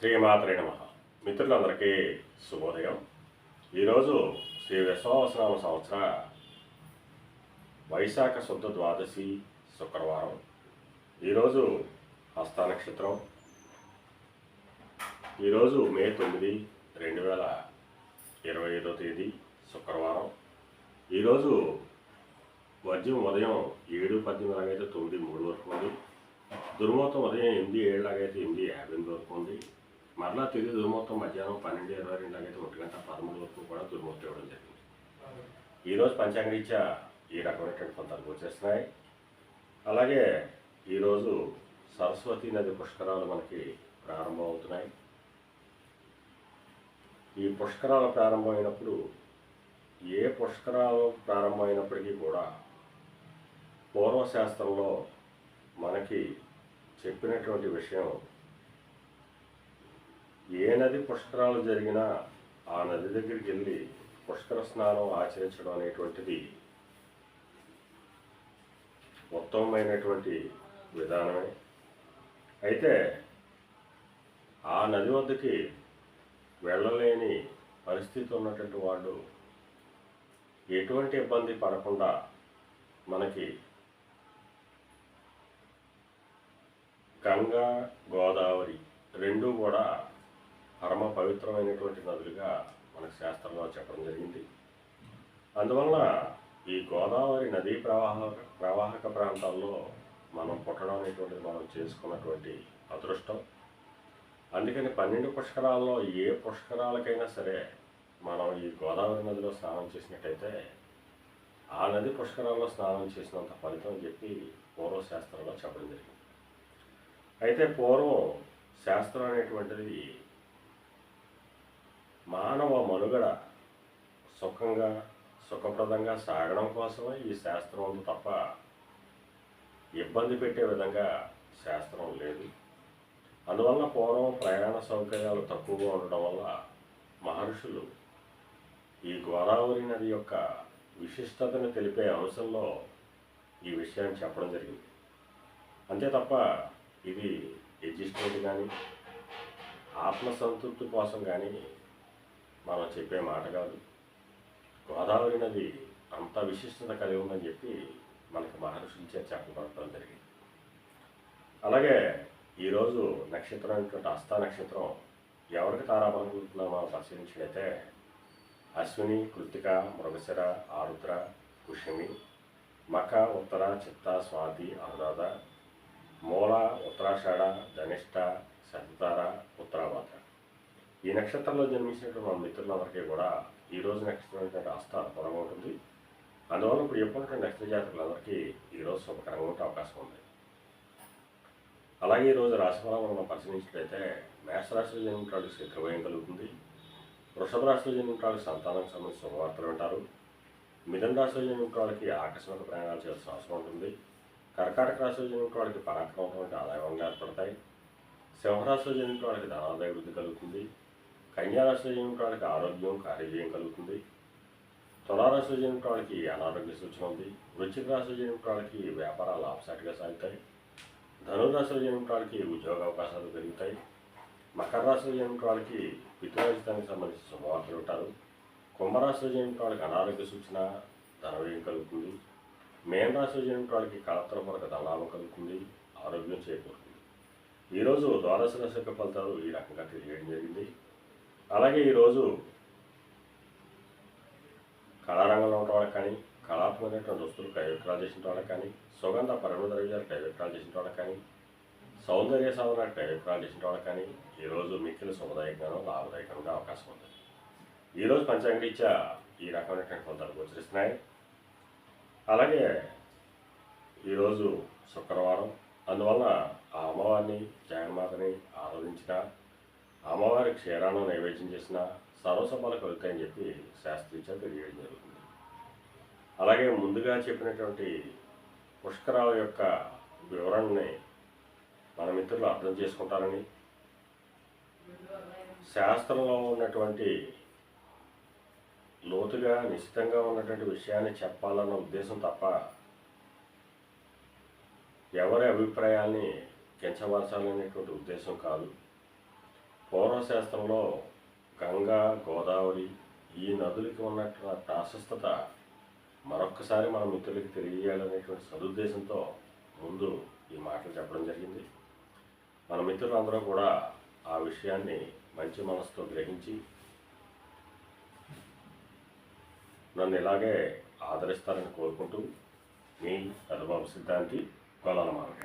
శ్రీమాత్రే నమ. మిత్రులందరికీ శుభోదయం. ఈరోజు శ్రీ విశ్వావసనామ సంవత్సర వైశాఖ శుద్ధ ద్వాదశి శుక్రవారం. ఈరోజు హస్త నక్షత్రం. ఈరోజు మే తొమ్మిది రెండు వేల ఇరవై ఐదో తేదీ శుక్రవారం. ఈరోజు వర్జం ఉదయం ఏడు పద్దెనిమిది లాగైతే తొమ్మిది మూడు వరకు ఉంది. దుర్మూర్తం ఉదయం ఎనిమిది ఏడు లాగైతే ఎనిమిది యాభై ఎనిమిది వరకు ఉంది. మరలా తిరిగి దుర్మూర్తం మధ్యాహ్నం పన్నెండు ఇరవై రెండు లాగైతే ఒంటి గంట పదమూడు వరకు కూడా దుర్మూర్తం ఇవ్వడం జరిగింది. ఈరోజు పంచాంగరీత్యా ఈ రకమైనటువంటి ఫలితాలు వచ్చేస్తున్నాయి. అలాగే ఈరోజు సరస్వతి నది పుష్కరాలు మనకి ప్రారంభమవుతున్నాయి ఈ పుష్కరాలు ప్రారంభమైనప్పుడు ఏ పుష్కరాలు ప్రారంభమైనప్పటికీ కూడా పూర్వశాస్త్రంలో మనకి చెప్పినటువంటి విషయం ఏ నది పుష్కరాలు జరిగినా ఆ నది దగ్గరికి వెళ్ళి పుష్కర స్నానం ఆచరించడం అనేటువంటిది ఉత్తమమైనటువంటి విధానమే. అయితే ఆ నది వద్దకి వెళ్ళలేని పరిస్థితి ఉన్నటువంటి వాళ్ళు ఎటువంటి ఇబ్బంది పడకుండా మనకి గంగా గోదావరి రెండూ కూడా పరమ పవిత్రమైనటువంటి నదులుగా మనకు శాస్త్రంలో చెప్పడం జరిగింది. అందువలన ఈ గోదావరి నదీ ప్రవాహ ప్రవాహక ప్రాంతాల్లో మనం పుట్టడం అనేటువంటిది మనం చేసుకున్నటువంటి అదృష్టం. అందుకని పన్నెండు పుష్కరాల్లో ఏ పుష్కరాలకైనా సరే మనం ఈ గోదావరి నదిలో స్నానం చేసినట్టయితే ఆ నది పుష్కరాల్లో స్నానం చేసినంత ఫలితం అని చెప్పి పూర్వశాస్త్రంలో చెప్పడం జరిగింది. అయితే పూర్వం శాస్త్రం అనేటువంటిది మానవ మనుగడ సుఖంగా సుఖప్రదంగా సాగడం కోసమే ఈ శాస్త్రం ఉంది తప్ప ఇబ్బంది పెట్టే విధంగా శాస్త్రం లేదు. అందువల్ల పూర్వం ప్రయాణ సౌకర్యాలు తక్కువగా ఉండడం వల్ల మహర్షులు ఈ గోదావరి నది యొక్క విశిష్టతను తెలిపే అంశంలో ఈ విషయాన్ని చెప్పడం జరిగింది. అంతే తప్ప ఇది ఎడ్జిస్టేట్ కానీ ఆత్మసంతృప్తి కోసం కానీ మనం చెప్పే మాట కాదు. గోదావరి నది అంత విశిష్టత కలిగి ఉందని చెప్పి మనకి మహర్షుల చెప్పబడటం జరిగింది. అలాగే ఈరోజు నక్షత్రం అయినటువంటి అస్తా నక్షత్రం ఎవరికి తారాబలం మనం పరిశీలించినైతే అశ్విని కృతిక మృగశిర ఆరుద్ర కుషమి మక ఉత్తర చిత్త స్వాతి అనురాధ మూల ఉత్తరాషాఢ ధనిష్ట శతతార ఉత్తరాభాద్ర. ఈ నక్షత్రంలో జన్మించినటువంటి మన మిత్రులందరికీ కూడా ఈ రోజు నక్షత్రం ఏంటంటే హస్త బలంగా ఉంటుంది. అందువల్ల ఇప్పుడు ఎప్పుడున్నటువంటి నక్షత్ర జాతకులందరికీ ఈరోజు శుభకరంగా ఉండే అవకాశం ఉంది. అలాగే ఈరోజు రాశిఫలం మనం పరిశీలించినట్లయితే మేషరాశిలో జన్మించిన వాళ్ళకి శత్రుభయం కలుగుతుంది. వృషభ రాశిలో జన్మించిన సంతానం సంతానానికి సంబంధించిన శుభవార్తలు వింటారు. మిథున రాశిలో జన్మించిన వాళ్ళకి ఆకస్మిక ప్రయాణాలు చేయాల్సిన అవసరం ఉంటుంది. కర్కాటక రాశిలో జన్మించిన వాళ్ళకి పరాక్రమటువంటి ఆదాయం ఏర్పడతాయి సింహరాశిలో జన్మించిన వాళ్ళకి ధనాదాయ వృద్ధి కలుగుతుంది. కన్యా రాశిలో జన్మించిన వాళ్ళకి ఆరోగ్యం కార్యజయం కలుగుతుంది. తులారాశిలో జన్మించిన వాళ్ళకి అనారోగ్య సూచన ఉంది. వృశ్చిక రాశిలో జన్మించిన వాళ్ళకి వ్యాపారాలు ఆఫ్సాటిగా సాగుతాయి. ధనురాశిలో జన్మించిన వాళ్ళకి ఉద్యోగ అవకాశాలు పెరుగుతాయి. మకర రాశిలో జన్మించిన వాళ్ళకి పితృరాజితానికి సంబంధించిన శుభవార్తలు ఉంటారు. కుంభరాశిలో జన్మించిన వాళ్ళకి అనారోగ్య సూచన ధనవ్యయం కలుగుతుంది. మేన రాశిలో జన్మించిన వాళ్ళకి కళత్రపూర్వక ధనలాభం కలుగుతుంది. ఆరోగ్యం చేకూరుతుంది. ఈరోజు ద్వాదశ రాశి యొక్క ఫలితాలు ఈ రకంగా తెలియజేయడం జరిగింది. అలాగే ఈరోజు కళారంగంలో ఉన్న వాళ్ళకి కానీ కళాత్మకమైనటువంటి దుస్తులు కై చేసిన వాళ్ళకి కానీ సుగంధ పరమ ద్రవ్యాలు కై విక్రయాలు చేసిన వాళ్ళకి కానీ సౌందర్య సాధన కై విక్రయాలు చేసిన వాళ్ళకి కానీ ఈరోజు మిక్కిలి శుభదాయకంగా లాభదాయకంగా అవకాశం ఉంది. ఈరోజు పంచాంగరీత్యా ఈ రకమైనటువంటి ఫలితాలు గోచరిస్తున్నాయి. అలాగే ఈరోజు శుక్రవారం అందువల్ల ఆ అమ్మవారిని జగన్మాతని ఆరాధించిన అమ్మవారి క్షీరాన్ని నైవేద్యం చేసిన సర్వసభలు కలుగుతాయని చెప్పి శాస్త్రీచ తెలియడం జరుగుతుంది. అలాగే ముందుగా చెప్పినటువంటి పుష్కరాల యొక్క వివరణని మన మిత్రులు అర్థం చేసుకుంటారని శాస్త్రంలో ఉన్నటువంటి లోతుగా నిశ్చితంగా ఉన్నటువంటి విషయాన్ని చెప్పాలన్న ఉద్దేశం తప్ప ఎవరి అభిప్రాయాల్ని కించపరచాలనేటువంటి ఉద్దేశం కాదు. శాస్త్రంలో గంగా గోదావరి ఈ నదులకి ఉన్నటువంటి ప్రాశస్తత మరొక్కసారి మన మిత్రులకి తెలియజేయాలనేటువంటి సదుద్దేశంతో ముందు ఈ మాటలు చెప్పడం జరిగింది. మన మిత్రులందరూ కూడా ఆ విషయాన్ని మంచి మనసుతో గ్రహించి నన్ను ఇలాగే ఆదరిస్తారని కోరుకుంటూ మీ పెద్దబాబు సిద్ధాంతి కొలాల మార్గ